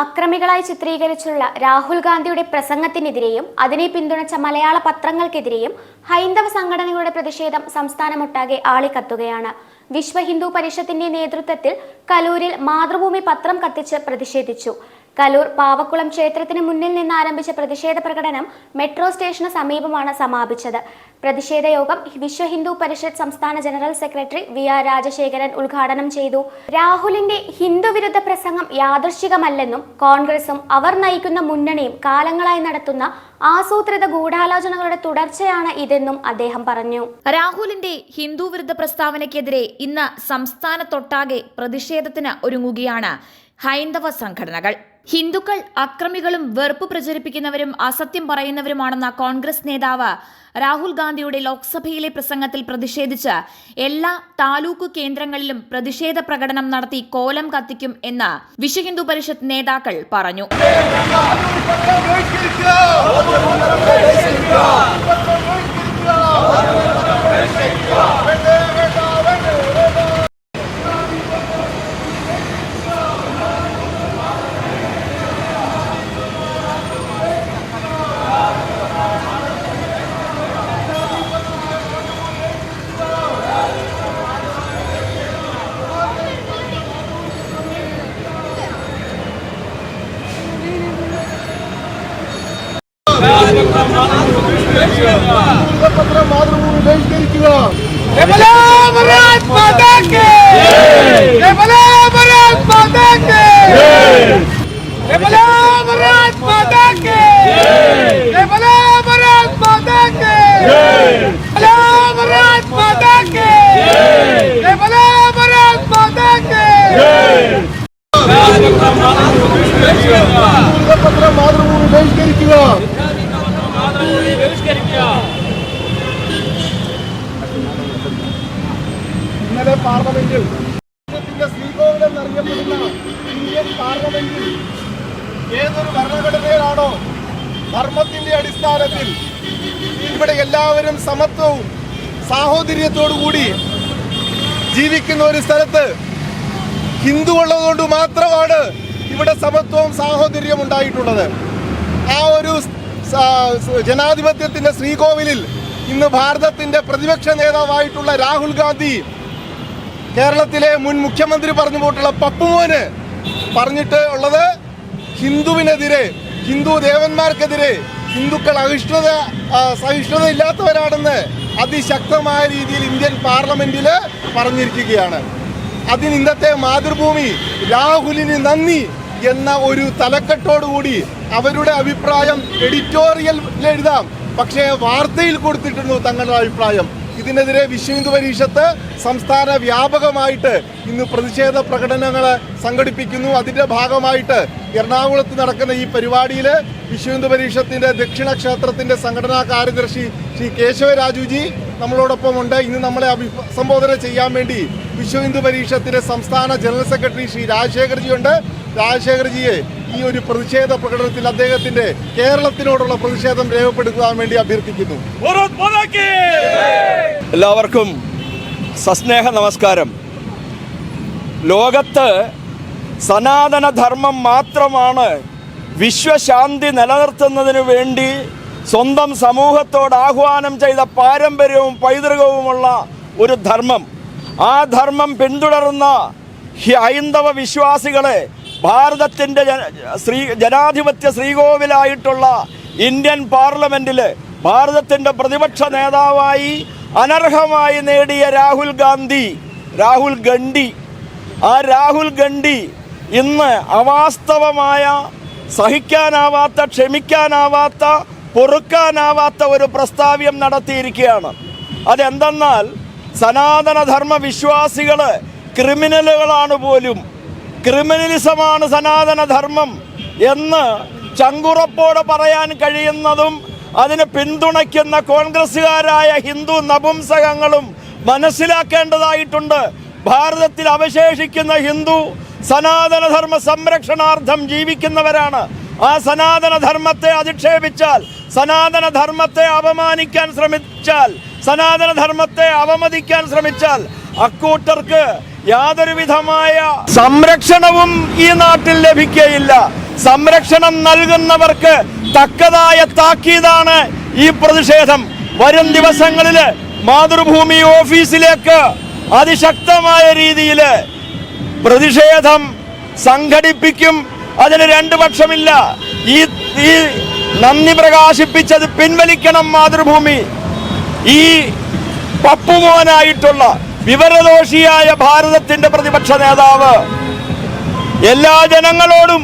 അക്രമികളായി ചിത്രീകരിച്ചുള്ള രാഹുൽ ഗാന്ധിയുടെ പ്രസംഗത്തിനെതിരെയും അതിനെ പിന്തുണച്ച മലയാള പത്രങ്ങൾക്കെതിരെയും ഹൈന്ദവ സംഘടനകളുടെ പ്രതിഷേധം സംസ്ഥാനമൊട്ടാകെ ആളിക്കത്തുകയാണ്. വിശ്വ ഹിന്ദു പരിഷത്തിന്റെ നേതൃത്വത്തിൽ കലൂരിൽ മാതൃഭൂമി പത്രം കത്തിച്ച് പ്രതിഷേധിച്ചു. കലൂർ പാവക്കുളം ക്ഷേത്രത്തിന് മുന്നിൽ നിന്ന് ആരംഭിച്ച പ്രതിഷേധ പ്രകടനം മെട്രോ സ്റ്റേഷന് സമീപമാണ് സമാപിച്ചത്. പ്രതിഷേധ യോഗം വിശ്വ ഹിന്ദു പരിഷത്ത് സംസ്ഥാന general secretary V R Rajasekharan ഉദ്ഘാടനം ചെയ്തു. രാഹുലിന്റെ ഹിന്ദുവിരുദ്ധ പ്രസംഗം യാദൃശ്ചികമല്ലെന്നും കോൺഗ്രസും അവർ നയിക്കുന്ന മുന്നണിയും കാലങ്ങളായി നടത്തുന്ന ആസൂത്രിത ഗൂഢാലോചനകളുടെ തുടർച്ചയാണ് ഇതെന്നും അദ്ദേഹം പറഞ്ഞു. രാഹുലിന്റെ ഹിന്ദു വിരുദ്ധ പ്രസ്താവനയ്ക്കെതിരെ ഇന്ന് സംസ്ഥാനത്തൊട്ടാകെ പ്രതിഷേധത്തിന് ഒരുങ്ങുകയാണ് ഹൈന്ദവ സംഘടനകൾ. ഹിന്ദുക്കൾ അക്രമികളും വെറുപ്പ് പ്രചരിപ്പിക്കുന്നവരും അസത്യം പറയുന്നവരുമാണെന്ന കോൺഗ്രസ് നേതാവ് രാഹുൽ ഗാന്ധിയുടെ ലോക്സഭയിലെ പ്രസംഗത്തിൽ പ്രതിഷേധിച്ച് എല്ലാ താലൂക്ക് കേന്ദ്രങ്ങളിലും പ്രതിഷേധ പ്രകടനം നടത്തി കോലം കത്തിക്കും എന്ന് വിശ്വഹിന്ദു പരിഷത്ത് നേതാക്കൾ പറഞ്ഞു പത്രം മാതൃഭൂമി ബഹിഷ്കരിക്കുക പത്രം മാതൃഭൂമി ബഹിഷ്കരിക്കുക ഇന്നലെ പാർലമെന്റിൽ രാജ്യത്തിന്റെ ശ്രീകോവിൽ എന്നറിയപ്പെടുന്ന ഇന്ത്യൻ പാർലമെന്റിൽ ഏതൊരു ഭരണഘടനയിലാണോ ധർമ്മത്തിന്റെ അടിസ്ഥാനത്തിൽ ഇവിടെ എല്ലാവരും സമത്വവും സാഹോദര്യത്തോടു കൂടി ജീവിക്കുന്ന ഒരു സ്ഥലത്ത് ഹിന്ദു ഉള്ളതുകൊണ്ട് മാത്രമാണ് ഇവിടെ സമത്വവും സാഹോദര്യവും ഉണ്ടായിട്ടുള്ളത് ആ ഒരു സ- ജനാധിപത്യത്തിന്റെ ശ്രീകോവിലിൽ ഇന്ന് ഭാരതത്തിന്റെ പ്രതിപക്ഷ നേതാവായിട്ടുള്ള രാഹുൽ ഗാന്ധി കേരളത്തിലെ മുൻ മുഖ്യമന്ത്രി പറഞ്ഞു പോയിട്ടുള്ള പപ്പുമോന് പറഞ്ഞിട്ട് ഉള്ളത് ഹിന്ദുവിനെതിരെ ഹിന്ദു ദേവന്മാർക്കെതിരെ ഹിന്ദുക്കൾ അഹിഷ്ണുത സഹിഷ്ണുത ഇല്ലാത്തവരാണെന്ന് അതിശക്തമായ രീതിയിൽ ഇന്ത്യൻ പാർലമെന്റിൽ പറഞ്ഞിരിക്കുകയാണ്. അതിന് ഇന്നത്തെ മാതൃഭൂമി രാഹുലിന് നന്ദി. എന്ന ഒരു തലക്കെട്ടോടുകൂടി അവരുടെ അഭിപ്രായം എഡിറ്റോറിയൽ എഴുതാം. പക്ഷേ വാർത്തയിൽ കൊടുത്തിട്ടുണ്ട് തങ്ങളുടെ അഭിപ്രായം. ഇതിനെതിരെ വിശ്വ ഹിന്ദു പരിഷത്ത് സംസ്ഥാന വ്യാപകമായിട്ട് ഇന്ന് പ്രതിഷേധ പ്രകടനങ്ങൾ സംഘടിപ്പിക്കുന്നു. അതിന്റെ ഭാഗമായിട്ട് എറണാകുളത്ത് നടക്കുന്ന ഈ പരിപാടിയിൽ വിശ്വ ഹിന്ദു പരിഷത്തിന്റെ ദക്ഷിണ ക്ഷേത്രത്തിന്റെ സംഘടനാ കാര്യദർശി ശ്രീ കേശവരാജുജി നമ്മളോടൊപ്പം ഉണ്ട് ഇന്ന് നമ്മളെ അഭിസംബോധന ചെയ്യാൻ വേണ്ടി വിശ്വ ഹിന്ദു പരിഷത്തിന്റെ സംസ്ഥാന ജനറൽ സെക്രട്ടറി ശ്രീ രാജശേഖർജി ഉണ്ട് രാജശേഖർജിയെ ഈ ഒരു പ്രതിഷേധ പ്രകടനത്തിൽ അദ്ദേഹത്തിന്റെ കേരളത്തിനോടുള്ള പ്രതിഷേധം രേഖപ്പെടുത്താൻ വേണ്ടി അഭ്യർത്ഥിക്കുന്നു. എല്ലാവർക്കും സസ്നേഹ നമസ്കാരം. ലോകത്ത് സനാതനധർമ്മം മാത്രമാണ് വിശ്വശാന്തി നിലനിർത്തുന്നതിന് വേണ്ടി സ്വന്തം സമൂഹത്തോട് ആഹ്വാനം ചെയ്ത പാരമ്പര്യവും പൈതൃകവുമുള്ള ഒരു ധർമ്മം. ആ ധർമ്മം പിന്തുടരുന്ന ഹൈന്ദവ വിശ്വാസികളെ ഭാരതത്തിന്റെ ശ്രീ ജനാധിപത്യ ശ്രീകോവിലായിട്ടുള്ള ഇന്ത്യൻ പാർലമെന്റിൽ ഭാരതത്തിന്റെ പ്രതിപക്ഷ നേതാവായി അനർഹമായി നേടിയ രാഹുൽ ഗാന്ധി രാഹുൽ ഗണ്ഡി. ആ രാഹുൽ ഗണ്ഡി ഇന്ന് അവാസ്തവമായ സഹിക്കാനാവാത്ത ക്ഷമിക്കാനാവാത്ത പൊറുക്കാനാവാത്ത ഒരു പ്രസ്താവ്യം നടത്തിയിരിക്കുകയാണ്. അതെന്തെന്നാൽ സനാതനധർമ്മ വിശ്വാസികൾ ക്രിമിനലുകളാണ് പോലും. ക്രിമിനലിസമാണ് സനാതനധർമ്മം എന്ന് ചങ്കുറപ്പോടെ പറയാൻ കഴിയുന്നതും അതിനെ പിന്തുണയ്ക്കുന്ന കോൺഗ്രസ്സുകാരായ ഹിന്ദു നപുംസകങ്ങളും മനസ്സിലാക്കേണ്ടതായിട്ടുണ്ട്. ഭാരതത്തിൽ അവശേഷിക്കുന്ന ഹിന്ദു സനാതനധർമ്മ സംരക്ഷണാർത്ഥം ജീവിക്കുന്നവരാണ്. ആ സനാതനധർമ്മത്തെ അധിക്ഷേപിച്ചാൽ സനാതനധർമ്മത്തെ അപമാനിക്കാൻ ശ്രമിച്ചാൽ സനാതനധർമ്മത്തെ അവമതിക്കാൻ ശ്രമിച്ചാൽ അക്കൂട്ടർക്ക് യാതൊരുവിധമായ സംരക്ഷണവും ഈ നാട്ടിൽ ലഭിക്കുകയില്ല സംരക്ഷണം നൽകുന്നവർക്ക് തക്കതായ താക്കീതാണ് ഈ പ്രതിഷേധം. വരും ദിവസങ്ങളിൽ മാതൃഭൂമി ഓഫീസിലേക്ക് അതിശക്തമായ രീതിയിൽ പ്രതിഷേധം സംഘടിപ്പിക്കും. അതിന് രണ്ട് പക്ഷമില്ല. ഈ നന്ദി പ്രകാശിപ്പിച്ചത് പിൻവലിക്കണം മാതൃഭൂമി. ഈ പപ്പുമോനായിട്ടുള്ള വിവരദോഷിയായ ഭാരതത്തിന്റെ പ്രതിപക്ഷ നേതാവ് എല്ലാ ജനങ്ങളോടും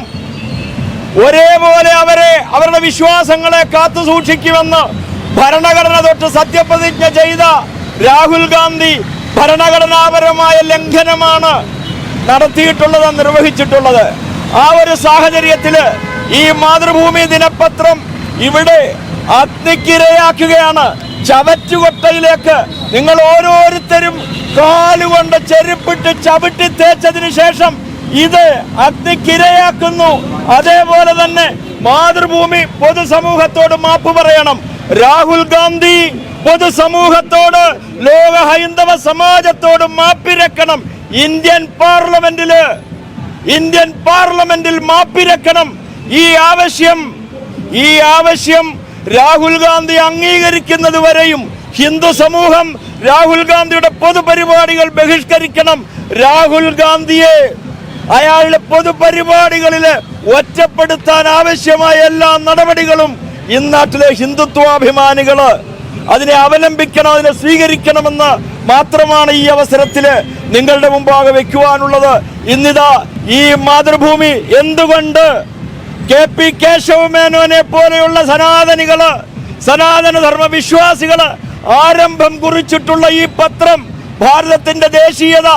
ഒരേപോലെ അവരെ അവരുടെ വിശ്വാസങ്ങളെ കാത്തു സൂക്ഷിക്കുമെന്ന് ഭരണഘടന തൊട്ട് സത്യപ്രതിജ്ഞ ചെയ്ത രാഹുൽ ഗാന്ധി ഭരണഘടനാപരമായ ലംഘനമാണ് നടത്തിയിട്ടുള്ളത് നിർവഹിച്ചിട്ടുള്ളത്. ആ ഒരു സാഹചര്യത്തിൽ ഈ മാതൃഭൂമി ദിനപത്രം ഇവിടെ അഗ്നിക്കിരയാക്കുകയാണ്. ചവറ്റുകൊട്ടയിലേക്ക് നിങ്ങൾ ഓരോരുത്തരും കാലുകൊണ്ട് ചെരുപ്പിട്ട് ചവിട്ടി തേച്ചതിന് ശേഷം ഇത് അഗ്നിക്കിരയാക്കുന്നു. അതേപോലെ തന്നെ മാതൃഭൂമി പൊതുസമൂഹത്തോട് മാപ്പ് പറയണം. രാഹുൽ ഗാന്ധി പൊതുസമൂഹത്തോട് ലോക ഹൈന്ദവ സമാജത്തോട് മാപ്പിരക്കണം. ഇന്ത്യൻ പാർലമെന്റിൽ ഇന്ത്യൻ പാർലമെന്റിൽ മാപ്പിരക്കണം. ഈ ആവശ്യം ഈ ആവശ്യം രാഹുൽ ഗാന്ധി അംഗീകരിക്കുന്നത് വരെയും ഹിന്ദു സമൂഹം രാഹുൽ ഗാന്ധിയുടെ പൊതുപരിപാടികൾ ബഹിഷ്കരിക്കണം. രാഹുൽ ഗാന്ധിയെ അയാളുടെ പൊതുപരിപാടികളിൽ ഒറ്റപ്പെടുത്താൻ ആവശ്യമായ എല്ലാ നടപടികളും ഇന്നാട്ടിലെ ഹിന്ദുത്വാഭിമാനികൾ അതിനെ അവലംബിക്കണം അതിനെ സ്വീകരിക്കണമെന്ന് മാത്രമാണ് ഈ അവസരത്തിൽ നിങ്ങളുടെ മുമ്പാകെ വെക്കുവാനുള്ളത്. ഇന്നിതാ ഈ മാതൃഭൂമി എന്തുകൊണ്ട് കെ പി കേശവമേനോനെ പോലെയുള്ള സനാതനികൾ സനാതന ധർമ്മ വിശ്വാസികൾ ആരംഭം കുറിച്ചിട്ടുള്ള ഈ പത്രം ഭാരതത്തിന്റെ ദേശീയത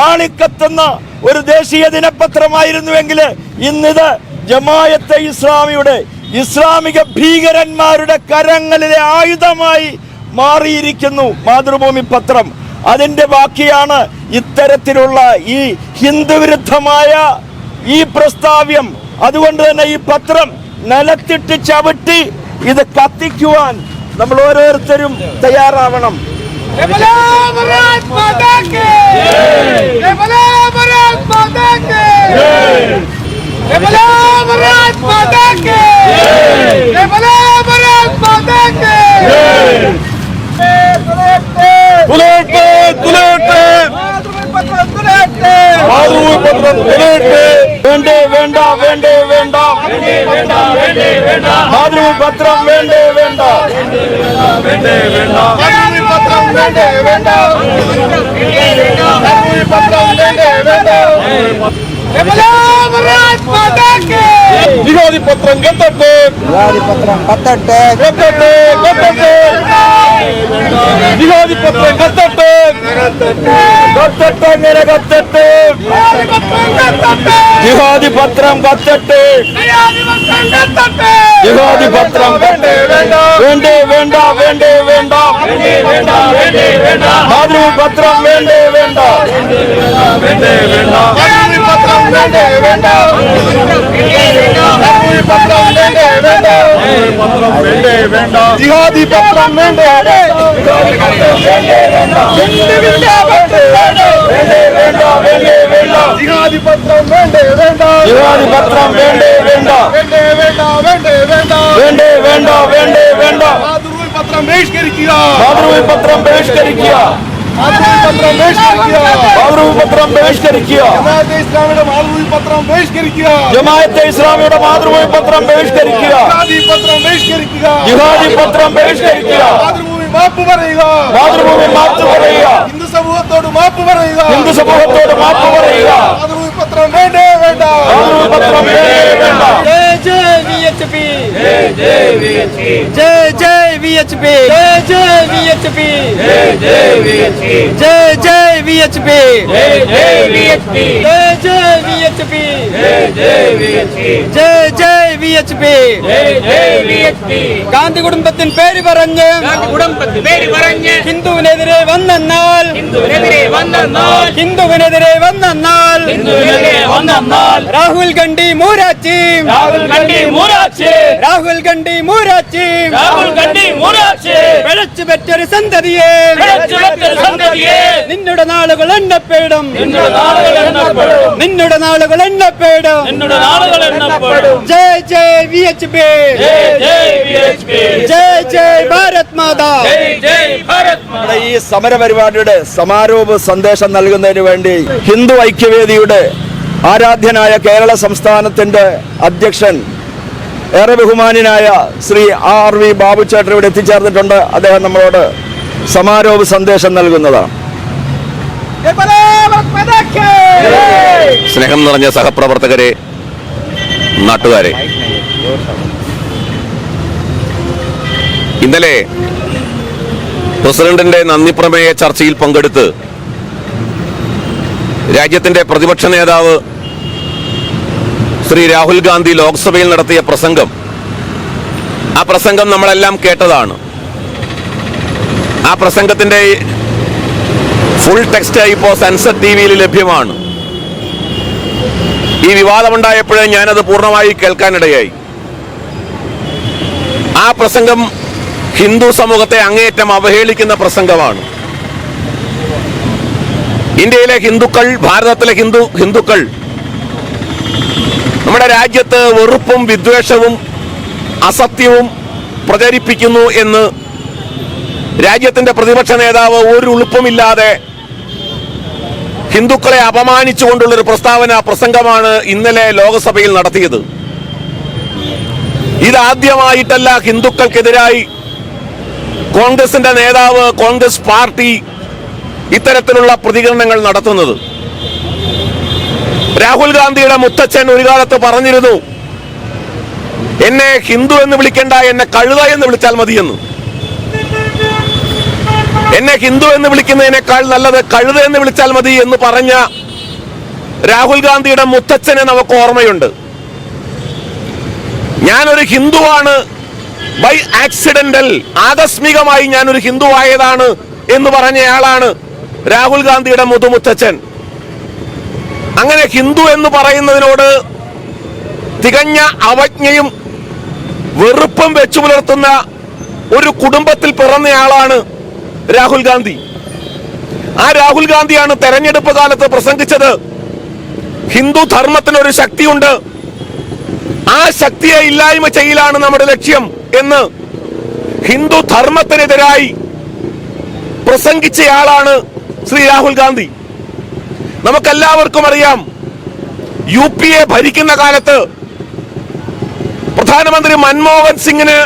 ആളിക്കത്തുന്ന ഒരു ദേശീയ ദിനപത്രമായിരുന്നുവെങ്കിൽ ഇന്നിത് ജമായത്തെ ഇസ്ലാമിയുടെ ഇസ്ലാമിക ഭീകരന്മാരുടെ കരങ്ങളിലെ ആയുധമായി മാറിയിരിക്കുന്നു മാതൃഭൂമി പത്രം. അതിന്റെ ബാക്കിയാണ് ഇത്തരത്തിലുള്ള ഈ ഹിന്ദുവിരുദ്ധമായ ഈ പ്രസ്താവ്യം അതുകൊണ്ട് തന്നെ ഈ പത്രം നിലത്തിട്ട് ചവിട്ടി ഇത് കത്തിക്കുവാൻ നമ്മൾ ഓരോരുത്തരും തയ്യാറാവണം. ஆதரவு பத்திரம் வெளியிட்டு வேண்டே வேண்டாம் வேண்டே வேண்டாம் ஆதரவு பத்திரம் வேண்டே வேண்டாம் வேண்டே வேண்டாம் ஆதரவு பத்திரம் வேண்டே வேண்டாம் வேண்டாம் നിരോധി പത്രം കത്തട്ടെ പത്രം പത്തെട്ട്. കത്തട്ടെ കത്തട്ടെ നിരോധി പത്രം കത്തട്ടെ കത്തട്ടെ അങ്ങനെ കത്തട്ടെ ജിഹാദി പത്രം കത്തട്ടെ ജിഹാദി പത്രം വേണ്ടേ വേണ്ടേ വേണ്ട വേണ്ടേ. വേണ്ട മാതൃഭൂമി പത്രം വേണ്ടേ വേണ്ട വേണ്ടേ വേണ്ട. ఉండండి వెండో కూలి పత్రం ఉండండి వెండో జిహాది పత్రం వెండే జిహాది పత్రం వెండే వెండా జిహాది పత్రం వెండే Venda వెండే Venda వెండే Venda వెండే Venda వెండే Venda మాధుర్వి పత్రం పేష్ కరి కియా మాధుర్వి పత్రం పేష్ కరి కియా പത്രം ബഹിഷ്കരിക്കുക. ജമാഅത്തെ ഇസ്ലാമിയുടെ മാതൃഭൂമി പത്രം ബഹിഷ്കരിക്കുക. ജിഹാദി പത്രം ബഹിഷ്കരിക്കുക. മാപ്പ് പറയുക. മാതൃഭൂമി മാപ്പ് പറയുക. ഹിന്ദു സമൂഹത്തോട് മാപ്പ് പറയുക. ഹിന്ദു സമൂഹത്തോട് മാപ്പ് പറയുക. മാതൃഭൂമി പത്രം വേണ്ടേ വേണ്ട. മാതൃഭൂമി പത്രം വേണ്ടേ. വേണ്ട जय जय वीएचपी जय जय वीएचपी जय जय वीएचपी जय जय वीएचपी जय जय वीएचपी जय जय വിഎച്ച്പി ജയ് ജയ് വിഎച്ച്പി ജയ് ജയ് ഗാന്ധി കുടുംബത്തിൻ പേര് പറഞ്ഞ് ഹിന്ദുവിനെതിരെ വന്നെന്നാൽ ഹിന്ദുവിനെതിരെ വന്നെന്നാൽ രാഹുൽ ഗണ്ഡി മൂരാച്ചി. രാഹുൽ ഗണ്ഡി മൂരാച്ചി. രാഹുൽ ഗാന്ധി മൂരാച്ചി. പിഴച്ചു പറ്റൊരു സന്തതിയെ. നിന്നുടെ നാളുകൾ എണ്ണപ്പെടും നിന്നുടെ നാളുകൾ എണ്ണപ്പെടും ജയ് ജയ് വി എച്ച് പി ജയ് ജയ് വിഎച്ച്പി ജയ് ജയ് ഭാരത് മാതാ. ജയ് ജയ് ഭാരത് ഈ സമര പരിപാടിയുടെ സമാരോപ സന്ദേശം നൽകുന്നതിന് വേണ്ടി ഹിന്ദു ഐക്യവേദിയുടെ ആരാധ്യനായ കേരള സംസ്ഥാനത്തിന്റെ അധ്യക്ഷൻ ഏറെ ബഹുമാനായ ശ്രീ ആർ വി ബാബുചേട്ടൻ ഇവിടെ എത്തിച്ചേർന്നിട്ടുണ്ട്. അദ്ദേഹം നമ്മളോട് സമാരോപ സന്ദേശം നൽകുന്നതാണ്. സ്നേഹം നിറഞ്ഞ സഹപ്രവർത്തകരെ നാട്ടുകാരെ. ഇന്നലെ പ്രസിഡന്റിന്റെ നന്ദി പ്രമേയ ചർച്ചയിൽ പങ്കെടുത്ത് രാജ്യത്തിന്റെ പ്രതിപക്ഷ നേതാവ് ശ്രീ രാഹുൽ ഗാന്ധി ലോക്സഭയിൽ നടത്തിയ പ്രസംഗം. ആ പ്രസംഗം നമ്മളെല്ലാം കേട്ടതാണ്. ആ പ്രസംഗത്തിന്റെ ഫുൾ ടെക്സ്റ്റ് ഇപ്പോൾ സെൻസർ ടി വിയിൽ ലഭ്യമാണ്. ഈ വിവാദമുണ്ടായപ്പോഴേ ഞാനത് പൂർണമായി കേൾക്കാനിടയായി. ആ പ്രസംഗം ഹിന്ദു സമൂഹത്തെ അങ്ങേയറ്റം അവഹേളിക്കുന്ന പ്രസംഗമാണ്. ഇന്ത്യയിലെ ഹിന്ദുക്കൾ ഭാരതത്തിലെ ഹിന്ദു ഹിന്ദുക്കൾ നമ്മുടെ രാജ്യത്ത് വെറുപ്പും വിദ്വേഷവും അസത്യവും പ്രചരിപ്പിക്കുന്നു എന്ന് രാജ്യത്തിന്റെ പ്രതിപക്ഷ നേതാവ് ഒരു ഉളുപ്പുമില്ലാതെ ഹിന്ദുക്കളെ അപമാനിച്ചുകൊണ്ടുള്ള ഒരു പ്രസ്താവന പ്രസംഗമാണ് ഇന്നലെ ലോകസഭയിൽ നടത്തിയത്. ഇതാദ്യമായിട്ടല്ല ഹിന്ദുക്കൾക്കെതിരായി കോൺഗ്രസിന്റെ നേതാവ് കോൺഗ്രസ് പാർട്ടി ഇത്തരത്തിലുള്ള പ്രതികരണങ്ങൾ നടത്തുന്നത്. രാഹുൽ ഗാന്ധിയുടെ മുത്തച്ഛൻ ഒരു കാലത്ത് പറഞ്ഞിരുന്നു എന്നെ ഹിന്ദു എന്ന് വിളിക്കേണ്ട എന്നെ കഴുത എന്ന് വിളിച്ചാൽ മതിയെന്ന്. എന്നെ ഹിന്ദു എന്ന് വിളിക്കുന്നതിനേക്കാൾ നല്ലത് കഴുത എന്ന് വിളിച്ചാൽ മതി എന്ന് പറഞ്ഞ രാഹുൽ ഗാന്ധിയുടെ മുത്തച്ഛനെ നമുക്ക് ഓർമ്മയുണ്ട്. ഞാനൊരു ഹിന്ദുവാണ്. ബൈ ആക്സിഡന്റൽ ആകസ്മികമായി ഞാനൊരു ഹിന്ദു ആയതാണ് എന്ന് പറഞ്ഞയാളാണ് രാഹുൽ ഗാന്ധിയുടെ മുതുമുത്തച്ഛൻ. അങ്ങനെ ഹിന്ദു എന്ന് പറയുന്നതിനോട് തികഞ്ഞ അവജ്ഞയും വെറുപ്പും വെച്ചു പുലർത്തുന്ന ഒരു കുടുംബത്തിൽ പിറന്നയാളാണ് രാഹുൽ ഗാന്ധി. ആ രാഹുൽ ഗാന്ധിയാണ് തെരഞ്ഞെടുപ്പ് കാലത്ത് പ്രസംഗിച്ചത്. ഹിന്ദു ധർമ്മത്തിനൊരു ശക്തിയുണ്ട്. ആ ശക്തിയെ ഇല്ലായ്മ ചെയ്യലാണ് നമ്മുടെ ലക്ഷ്യം എന്ന് ഹിന്ദു ധർമ്മത്തിനെതിരായി പ്രസംഗിച്ചയാളാണ് ശ്രീ രാഹുൽ ഗാന്ധി. നമുക്കെല്ലാവർക്കും അറിയാം യു പി എ ഭരിക്കുന്ന കാലത്ത് പ്രധാനമന്ത്രി മൻമോഹൻ സിംഗിന്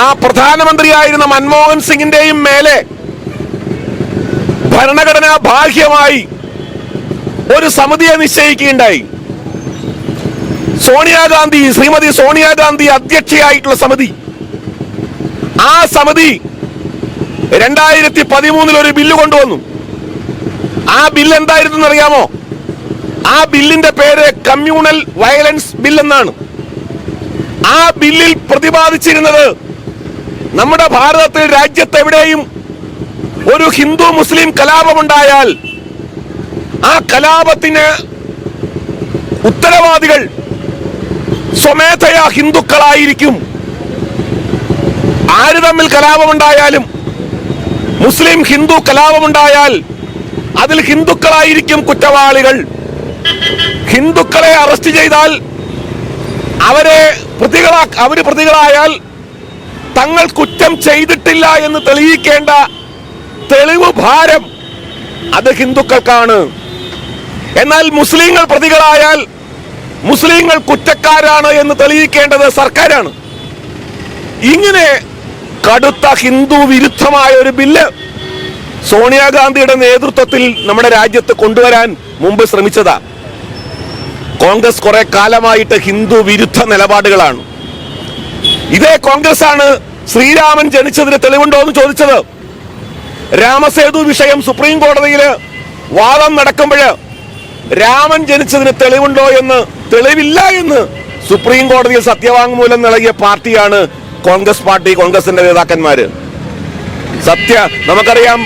ആ പ്രധാനമന്ത്രിയായിരുന്ന മൻമോഹൻ സിംഗിന്റെയും മേലെ ഭരണഘടനാ ബാഹ്യമായി ഒരു സമിതിയെ നിശ്ചയിക്കുകയുണ്ടായി. സോണിയാഗാന്ധി ശ്രീമതി സോണിയാഗാന്ധി അധ്യക്ഷയായിട്ടുള്ള സമിതി. ആ സമിതി രണ്ടായിരത്തി പതിമൂന്നിൽ ഒരു ബില്ല് കൊണ്ടുവന്നു. ആ ബില്ല് എന്തായിരുന്നു അറിയാമോ? ആ ബില്ലിന്റെ പേര് കമ്മ്യൂണൽ വയലൻസ് ബില്ലെന്നാണ്. ആ ബില്ലിൽ പ്രതിപാദിച്ചിരുന്നത് നമ്മുടെ ഭാരതത്തിൽ രാജ്യത്ത് എവിടെയും ഒരു ഹിന്ദു മുസ്ലിം കലാപമുണ്ടായാൽ ആ കലാപത്തിന് ഉത്തരവാദികൾ സ്വമേധയാ ഹിന്ദുക്കളായിരിക്കും. ആര് തമ്മിൽ കലാപമുണ്ടായാലും മുസ്ലിം ഹിന്ദു കലാപമുണ്ടായാൽ അതിൽ ഹിന്ദുക്കളായിരിക്കും കുറ്റവാളികൾ. ഹിന്ദുക്കളെ അറസ്റ്റ് ചെയ്താൽ അവരെ പ്രതികളാ അവർ പ്രതികളായാൽ തങ്ങൾ കുറ്റം ചെയ്തിട്ടില്ല എന്ന് തെളിയിക്കേണ്ട തെളിവ് ഭാരം അത് ഹിന്ദുക്കൾക്കാണ്. എന്നാൽ മുസ്ലിങ്ങൾ പ്രതികളായാൽ മുസ്ലിങ്ങൾ കുറ്റക്കാരാണ് എന്ന് തെളിയിക്കേണ്ടത് സർക്കാരാണ്. ഇങ്ങനെ കടുത്ത ഹിന്ദു വിരുദ്ധമായ ഒരു ബില്ല് സോണിയാഗാന്ധിയുടെ നേതൃത്വത്തിൽ നമ്മുടെ രാജ്യത്ത് കൊണ്ടുവരാൻ മുമ്പ് ശ്രമിച്ചതാ. കോൺഗ്രസ് കുറെ കാലമായിട്ട് ഹിന്ദു വിരുദ്ധ നിലപാടുകളാണ്. ഇതേ കോൺഗ്രസ് ആണ് ശ്രീരാമൻ ജനിച്ചതിന് തെളിവുണ്ടോ എന്ന് ചോദിച്ചത്. രാമസേതു വിഷയം സുപ്രീം കോടതിയിൽ വാദം നടക്കുമ്പോൾ രാമൻ ജനിച്ചതിന് തെളിവുണ്ടോ എന്ന് തെളിവില്ല എന്ന് സുപ്രീം കോടതിയിൽ സത്യവാങ്മൂലം നൽകിയ പാർട്ടിയാണ് കോൺഗ്രസ് പാർട്ടി കോൺഗ്രസിന്റെ നേതാക്കന്മാര്. സത്യ നമുക്കറിയാം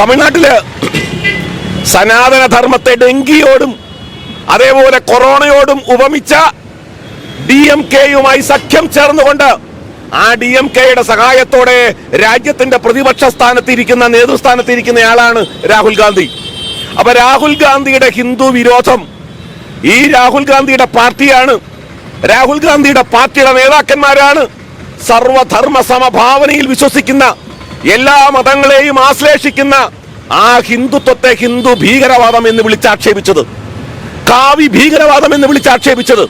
തമിഴ്നാട്ടിൽ സനാതന ധർമ്മത്തെ ഡെങ്കിയോടും അതേപോലെ കൊറോണയോടും ഉപമിച്ച ഡി എം കെയുമായി സഖ്യം ചേർന്നുകൊണ്ട് ആ ഡി എം കെയുടെ സഹായത്തോടെ രാജ്യത്തിന്റെ പ്രതിപക്ഷ സ്ഥാനത്തിരിക്കുന്ന നേതൃസ്ഥാനത്തിരിക്കുന്നയാളാണ് രാഹുൽ ഗാന്ധി. അപ്പൊ രാഹുൽ ഗാന്ധിയുടെ ഹിന്ദു വിരോധം ഈ രാഹുൽ ഗാന്ധിയുടെ പാർട്ടിയാണ്. രാഹുൽ ഗാന്ധിയുടെ പാർട്ടിയുടെ നേതാക്കന്മാരാണ് സർവധർമ്മ സമഭാവനയിൽ വിശ്വസിക്കുന്ന എല്ലാ മതങ്ങളെയും ആശ്ലേഷിക്കുന്ന ആ ഹിന്ദുത്വത്തെ ഹിന്ദു ഭീകരവാദം എന്ന് വിളിച്ചാക്ഷേപിച്ചത്. കാവി ഭീകരവാദം എന്ന് വിളിച്ചാക്ഷേപിച്ചത്.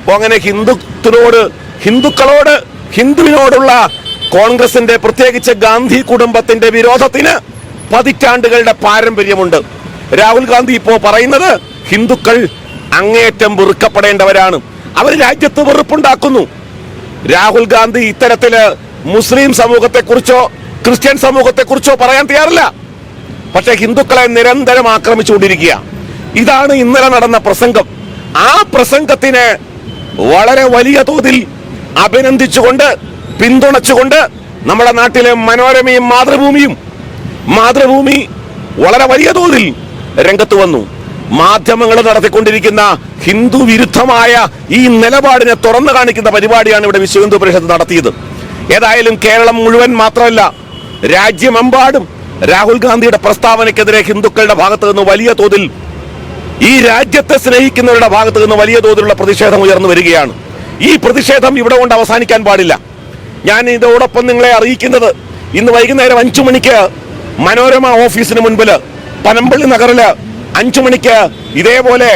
അപ്പൊ അങ്ങനെ ഹിന്ദുത്തിനോട് ഹിന്ദുക്കളോട് ഹിന്ദുവിനോടുള്ള കോൺഗ്രസിന്റെ പ്രത്യേകിച്ച് ഗാന്ധി കുടുംബത്തിന്റെ വിരോധത്തിന് പതിറ്റാണ്ടുകളുടെ പാരമ്പര്യമുണ്ട്. രാഹുൽ ഗാന്ധി ഇപ്പോൾ പറയുന്നത് ഹിന്ദുക്കൾ അങ്ങേയറ്റം വെറുക്കപ്പെടേണ്ടവരാണ്. അവർ രാജ്യത്ത് വെറുപ്പുണ്ടാക്കുന്നു. രാഹുൽ ഗാന്ധി ഇത്തരത്തിൽ മുസ്ലിം സമൂഹത്തെ കുറിച്ചോ ക്രിസ്ത്യൻ സമൂഹത്തെ കുറിച്ചോ പറയാൻ തയ്യാറില്ല. പക്ഷെ ഹിന്ദുക്കളെ നിരന്തരം ആക്രമിച്ചുകൊണ്ടിരിക്കുക ഇതാണ് ഇന്നലെ നടന്ന പ്രസംഗം. ആ പ്രസംഗത്തിന് വളരെ വലിയ തോതിൽ അഭിനന്ദിച്ചുകൊണ്ട് പിന്തുണച്ചുകൊണ്ട് നമ്മുടെ നാട്ടിലെ മനോരമയും മാതൃഭൂമിയും മാതൃഭൂമി വളരെ വലിയ തോതിൽ രംഗത്ത് വന്നു. മാധ്യമങ്ങൾ നടത്തിക്കൊണ്ടിരിക്കുന്ന ഹിന്ദു വിരുദ്ധമായ ഈ നിലപാടിനെ തുറന്നു കാണിക്കുന്ന പരിപാടിയാണ് ഇവിടെ വിശ്വ ഹിന്ദു പരിഷത്ത് നടത്തിയത്. ഏതായാലും കേരളം മുഴുവൻ മാത്രമല്ല രാജ്യമെമ്പാടും രാഹുൽ ഗാന്ധിയുടെ പ്രസ്താവനയ്ക്കെതിരെ ഹിന്ദുക്കളുടെ ഭാഗത്ത് നിന്ന് വലിയ തോതിൽ ഈ രാജ്യത്തെ സ്നേഹിക്കുന്നവരുടെ ഭാഗത്ത് നിന്ന് വലിയ തോതിലുള്ള പ്രതിഷേധം ഉയർന്നു വരികയാണ്. ഈ പ്രതിഷേധം ഇവിടെ കൊണ്ട് അവസാനിക്കാൻ പാടില്ല. ഞാൻ ഇതോടൊപ്പം നിങ്ങളെ അറിയിക്കുന്നത് ഇന്ന് വൈകുന്നേരം അഞ്ചു മണിക്ക് മനോരമ ഓഫീസിന് മുൻപിൽ പനമ്പള്ളി നഗറിൽ അഞ്ചു മണിക്ക് ഇതേപോലെ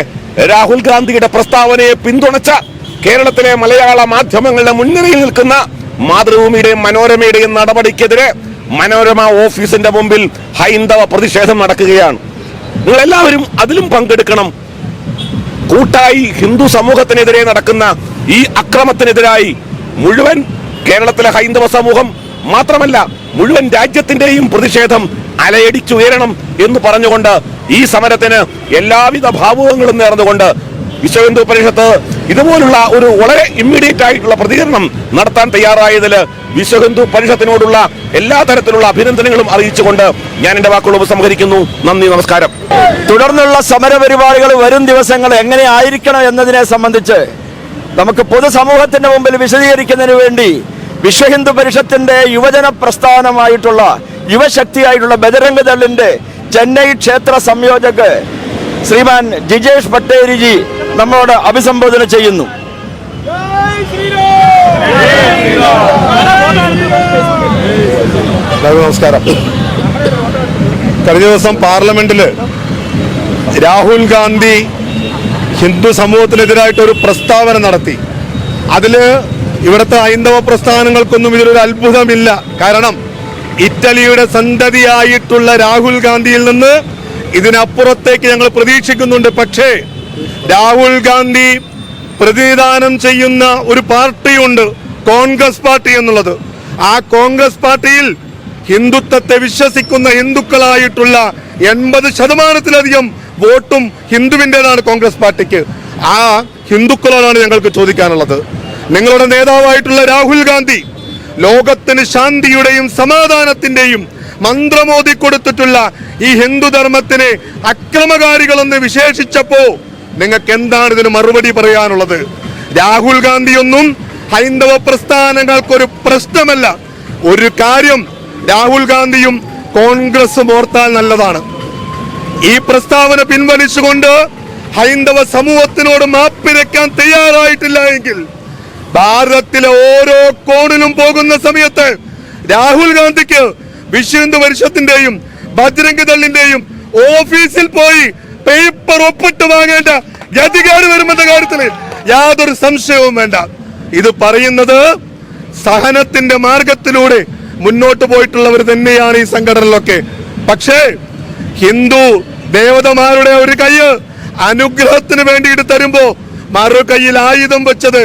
രാഹുൽ ഗാന്ധിയുടെ പ്രസ്താവനയെ പിന്തുണച്ച കേരളത്തിലെ മലയാള മാധ്യമങ്ങളുടെ മുൻനിരയിൽ നിൽക്കുന്ന മാതൃഭൂമിയുടെയും മനോരമയുടെയും നടപടിക്കെതിരെ മനോരമ ഓഫീസിന്റെ മുമ്പിൽ ഹൈന്ദവ പ്രതിഷേധം നടക്കുകയാണ്. നിങ്ങൾ എല്ലാവരും അതിലും പങ്കെടുക്കണം. കൂട്ടായി ഹിന്ദു സമൂഹത്തിനെതിരെ നടക്കുന്ന ഈ അക്രമത്തിനെതിരായി മുഴുവൻ കേരളത്തിലെ ഹൈന്ദവ സമൂഹം മാത്രമല്ല മുഴുവൻ രാജ്യത്തിന്റെയും പ്രതിഷേധം അലയടിച്ചുയരണം എന്ന് പറഞ്ഞുകൊണ്ട് ഈ സമരത്തിന് എല്ലാവിധ ഭാവുകങ്ങളും നേർന്നുകൊണ്ട് വിശ്വ ഹിന്ദു പരിഷത്ത് ഇതുപോലുള്ള ഒരു വളരെ ഇമ്മീഡിയറ്റ് ആയിട്ടുള്ള പ്രതികരണം നടത്താൻ തയ്യാറായതിൽ വിശ്വഹിന്ദു പരിഷത്തിനോടുള്ള എല്ലാ തരത്തിലുള്ള അഭിനന്ദനങ്ങളും അറിയിച്ചുകൊണ്ട് ഞാൻ എന്റെ വാക്കുകൾ ഉപസംഹരിക്കുന്നു. നന്ദി നമസ്കാരം. തുടർന്നുള്ള സമരപരിപാടികൾ വരും ദിവസങ്ങൾ എങ്ങനെ ആയിരിക്കണം എന്നതിനെ സംബന്ധിച്ച് നമുക്ക് പൊതുസമൂഹത്തിന്റെ മുമ്പിൽ വിശദീകരിക്കുന്നതിന് വേണ്ടി വിശ്വഹിന്ദു പരിഷത്തിന്റെ യുവജന പ്രസ്ഥാനമായിട്ടുള്ള യുവശക്തിയായിട്ടുള്ള ബജരംഗ് ദളിന്റെ ചെന്നൈ ക്ഷേത്ര സംയോജക് ശ്രീമാൻ ജിജേഷ് പട്ടേരിജി നമ്മളോട് അഭിസംബോധന ചെയ്യുന്നു. നമസ്കാരം. കഴിഞ്ഞ ദിവസം പാർലമെന്റിൽ രാഹുൽ ഗാന്ധി ഹിന്ദു സമൂഹത്തിനെതിരായിട്ട് ഒരു പ്രസ്താവന നടത്തി. അതിൽ ഇവിടുത്തെ ഹൈന്ദവ പ്രസ്ഥാനങ്ങൾക്കൊന്നും ഇതിലൊരു അത്ഭുതമില്ല. കാരണം ഇറ്റലിയുടെ സന്തതിയായിട്ടുള്ള രാഹുൽ ഗാന്ധിയിൽ നിന്ന് ഇതിനപ്പുറത്തേക്ക് ഞങ്ങൾ പ്രതീക്ഷിക്കുന്നുണ്ട്. പക്ഷേ രാഹുൽ ഗാന്ധി പ്രതിനിധാനം ചെയ്യുന്ന ഒരു പാർട്ടിയുണ്ട് കോൺഗ്രസ് പാർട്ടി എന്നുള്ളത്. ആ കോൺഗ്രസ് പാർട്ടിയിൽ ഹിന്ദുത്വത്തെ വിശ്വസിക്കുന്ന ഹിന്ദുക്കളായിട്ടുള്ള എൺപത് ശതമാനത്തിലധികം വോട്ടും ഹിന്ദുവിന്റെതാണ് കോൺഗ്രസ് പാർട്ടിക്ക്. ആ ഹിന്ദുക്കളോടാണ് ഞങ്ങൾക്ക് ചോദിക്കാനുള്ളത്. നിങ്ങളുടെ നേതാവായിട്ടുള്ള രാഹുൽ ഗാന്ധി ലോകത്തിന് ശാന്തിയുടെയും സമാധാനത്തിന്റെയും മന്ത്രമോദി കൊടുത്തിട്ടുള്ള ഈ ഹിന്ദുധർമ്മത്തിനെ അക്രമകാരികളെന്ന് വിശേഷിച്ചപ്പോ നിങ്ങൾക്ക് എന്താണ് ഇതിന് മറുപടി പറയാനുള്ളത്? രാഹുൽ ഗാന്ധിയൊന്നും ഹൈന്ദവ പ്രസ്ഥാനങ്ങൾക്കൊരു പ്രശ്നമല്ല. ഒരു കാര്യം രാഹുൽ ഗാന്ധിയും കോൺഗ്രസും ഓർത്താൽ നല്ലതാണ്. ഈ പ്രസ്താവന പിൻവലിച്ചുകൊണ്ട് ഹൈന്ദവ സമൂഹത്തിനോട് മാപ്പിരയ്ക്കാൻ തയ്യാറായിട്ടില്ല എങ്കിൽ ഭാരതത്തിലെ ഓരോ കോണിലും പോകുന്ന സമയത്ത് രാഹുൽ ഗാന്ധിക്ക് വിശ്വ ഹിന്ദു പരിഷത്തിന്റെയും ബജ്രംഗ് ദളിന്റെയും ഓഫീസിൽ പോയി പേപ്പർ ഒപ്പിട്ട് വാങ്ങേണ്ട. ഗതികേട് വരുമെന്ന കാര്യത്തിൽ യാതൊരു സംശയവും വേണ്ട. ഇത് പറയുന്നത് സഹനത്തിന്റെ മാർഗത്തിലൂടെ മുന്നോട്ട് പോയിട്ടുള്ളവർ തന്നെയാണ് ഈ സംഘടനയിലൊക്കെ. പക്ഷേ ഹിന്ദു ദേവതമാരുടെ ഒരു കയ്യ് അനുഗ്രഹത്തിന് വേണ്ടിയിട്ട് തരുമ്പോ മറു കയ്യിൽ ആയുധം വെച്ചത്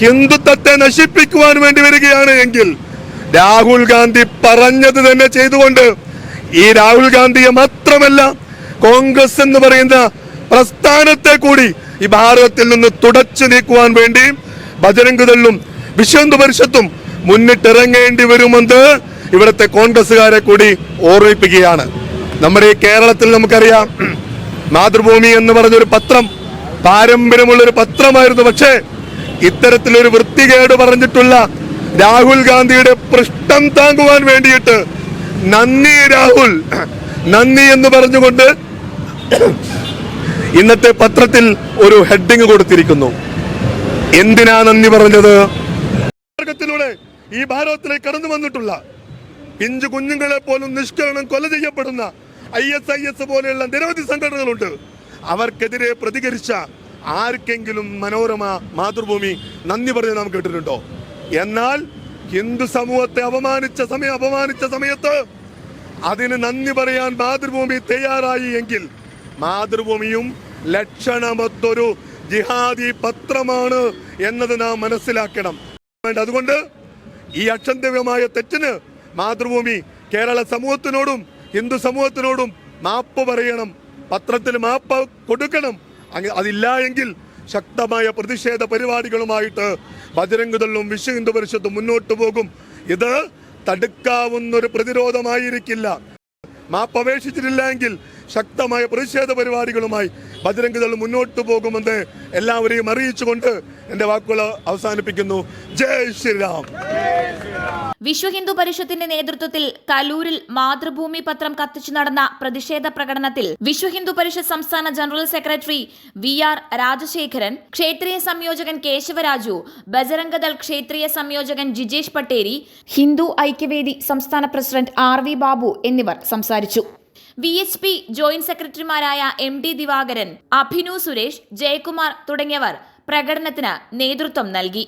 ഹിന്ദുത്വത്തെ നശിപ്പിക്കുവാൻ വേണ്ടി വരികയാണ് എങ്കിൽ രാഹുൽ ഗാന്ധി പറഞ്ഞത് തന്നെ ചെയ്തുകൊണ്ട് ഈ രാഹുൽ ഗാന്ധിയെ മാത്രമല്ല കോൺഗ്രസ് എന്ന് പറയുന്ന പ്രസ്ഥാനത്തെ കൂടി ഈ ഭാരതത്തിൽ നിന്ന് തുടച്ചു നീക്കുവാൻ വേണ്ടി ബജരംഗ് വിശ്വന്ത പരിഷത്തും മുന്നിട്ടിറങ്ങേണ്ടി വരുമെന്ന് ഇവിടുത്തെ കോൺഗ്രസ്സുകാരെ കൂടി ഓർമ്മിപ്പിക്കുകയാണ്. നമ്മുടെ ഈ കേരളത്തിൽ നമുക്കറിയാം മാതൃഭൂമി എന്ന് പറഞ്ഞൊരു പത്രം പാരമ്പര്യമുള്ളൊരു പത്രമായിരുന്നു. പക്ഷേ ഇത്തരത്തിലൊരു വൃത്തികേട് പറഞ്ഞിട്ടുള്ള രാഹുൽ ഗാന്ധിയുടെ പൃഷ്ഠം താങ്ങുവാൻ വേണ്ടിയിട്ട് നന്ദി രാഹുൽ നന്ദി എന്ന് പറഞ്ഞുകൊണ്ട് ഇന്നത്തെ പത്രത്തിൽ ഒരു ഹെഡിങ് കൊടുത്തിരിക്കുന്നു. എന്തിനാ നന്ദി പറഞ്ഞത്? മാർഗത്തിലൂടെ ഈ ഭാരതത്തിലേക്ക് കടന്നു വന്നിട്ടുള്ള പിഞ്ചു കുഞ്ഞുങ്ങളെ പോലും നിഷ്കരണം കൊല ചെയ്യപ്പെടുന്ന ഐ എസ് ഐ എസ് പോലെയുള്ള നിരവധി സംഘടനകളുണ്ട്. അവർക്കെതിരെ പ്രതികരിച്ച ആർക്കെങ്കിലും മനോരമ മാതൃഭൂമി നന്ദി പറഞ്ഞ് നാം കേട്ടിട്ടുണ്ടോ? എന്നാൽ ഹിന്ദു സമൂഹത്തെ അപമാനിച്ച സമയം അപമാനിച്ച സമയത്ത് അതിന് നന്ദി പറയാൻ മാതൃഭൂമി തയ്യാറായി എങ്കിൽ മാതൃഭൂമിയും ലക്ഷണമൊത്തൊരു ജിഹാദി പത്രമാണ് എന്നത് നാം മനസ്സിലാക്കണം. അതുകൊണ്ട് ഈ അക്ഷന്തവ്യമായ തെറ്റിന് മാതൃഭൂമി കേരള സമൂഹത്തിനോടും ഹിന്ദു സമൂഹത്തിനോടും മാപ്പ് പറയണം. പത്രത്തിൽ മാപ്പ് കൊടുക്കണം. അതില്ല എങ്കിൽ ശക്തമായ പ്രതിഷേധ പരിപാടികളുമായിട്ട് ബജരംഗദളും വിശ്വ ഹിന്ദു പരിഷത്തും മുന്നോട്ട് പോകും. ഇത് തടുക്കാവുന്നൊരു പ്രതിരോധമായിരിക്കില്ല. മാപ്പ് അപേക്ഷിച്ചിട്ടില്ല എങ്കിൽ ശക്തമായ പ്രതിഷേധ പരിപാടികളുമായി ബജരംഗദൾ മുന്നോട്ട് പോകുമെന്ന് എല്ലാവരെയും അറിയിച്ചുകൊണ്ട് എന്റെ വാക്കുകൾ അവസാനിപ്പിക്കുന്നു. ജയ് ശ്രീരാം. വിശ്വ ഹിന്ദു പരിഷത്തിന്റെ നേതൃത്വത്തിൽ കലൂരിൽ മാതൃഭൂമി പത്രം കത്തിച്ചു നടന്ന പ്രതിഷേധ പ്രകടനത്തിൽ വിശ്വ ഹിന്ദു പരിഷത്ത് സംസ്ഥാന general secretary V R Rajasekharan ക്ഷേത്രീയ സംയോജകൻ കേശവരാജു ബജരംഗദൾ ക്ഷേത്രീയ സംയോജകൻ ജിജേഷ് പട്ടേരി ഹിന്ദു ഐക്യവേദി സംസ്ഥാന പ്രസിഡന്റ് ആർ വി ബാബു എന്നിവർ സംസാരിച്ചു. വി എച്ച് പി ജോയിന്റ് സെക്രട്ടറിമാരായ എം ഡി ദിവാകരൻ അഭിനു സുരേഷ് ജയകുമാർ തുടങ്ങിയവർ പ്രകടനത്തിന് നേതൃത്വം നൽകി.